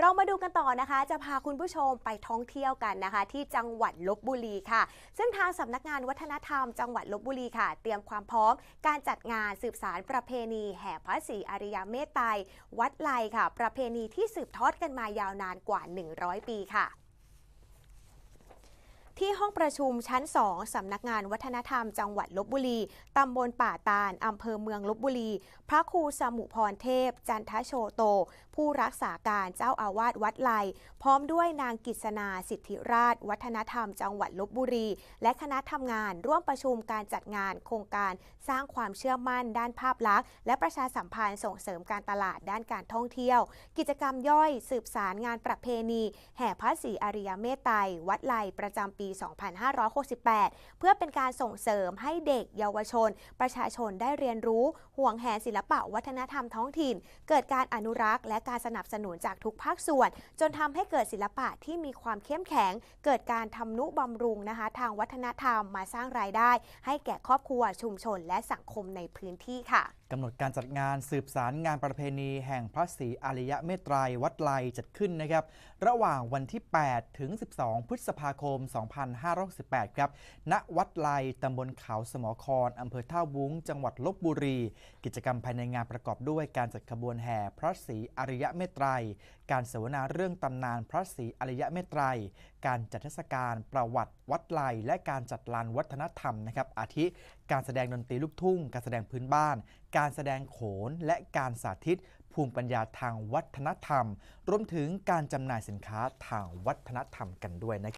เรามาดูกันต่อนะคะ จะพาคุณผู้ชมไปท่องเที่ยวกันนะคะ ที่จังหวัดลบบุรีค่ะ ซึ่งทางสำนักงานวัฒนธรรม จังหวัดลบบุรีค่ะ เตรียมความพร้อม การจัดงานสืบสารประเพณี แห่พระศรีอริยเมตไตรวัดไลค่ะ ประเพณีที่สืบทอดกันมายาวนานกว่า 100 ปีค่ะ ที่ห้องประชุมชั้น 2 สำนักงานวัฒนธรรมจังหวัดลบบุรี ตำบลป่าตาล อำเภอเมืองลบบุรี พระครูสมุพรเทพ จันทโชโต ผู้รักษาการเจ้าอาวาสวัดไล พร้อมด้วยนางกิษณาสิทธิราช วัฒนธรรมจังหวัดลบบุรี และคณะทำงานร่วมประชุมการจัดงานโครงการสร้างความเชื่อมั่นด้านภาพลักษณ์ และประชาสัมพันธ์ส่งเสริมการตลาดด้านการท่องเที่ยว กิจกรรมย่อยสืบสารงานประเพณี แห่พระศรีอริยเมตไตรวัดไลประจำปี2568 เพื่อเป็นการส่งเสริมให้เด็กเยาวชน ประชาชนได้เรียนรู้ ห่วงแหนศิลปะวัฒนธรรมท้องถิ่น เกิดการอนุรักษ์ และการสนับสนุนจากทุกภาคส่วน จนทำให้เกิดศิลปะที่มีความเข้มแข็ง เกิดการทำนุบำรุงนะคะ ทางวัฒนธรรมมาสร้างรายได้ ให้แก่ครอบครัวชุมชนและสังคมในพื้นที่ค่ะ กำหนดการจัดงานสืบสารงานประเพณีแห่งพระศรีอริยเมตรัยวัดไลจัดขึ้นนะครับ ระหว่างวันที่ 8 ถึง 12 พฤษภาคม 2568 ครับ ณ วัดไลตำบลเขาสมอครอำเภอท่าวุ้ง จังหวัดลบบุรี กิจกรรมภายในงานประกอบด้วยการจัดขบวนแห่พระศรีอริยเมตรัย การเสวนาเรื่องตำนานพระศรีอริยะเมตไตรการจัดเทศกาลประวัติวัดไลและการจัดลานวัฒนธรรมนะครับ อาทิการแสดงดนตรีลูกทุ่ง การแสดงพื้นบ้าน การแสดงโขนและการสาธิต ภูมิปัญญาทางวัฒนธรรม รวมถึงการจำหน่ายสินค้าทางวัฒนธรรมกันด้วยนะครับ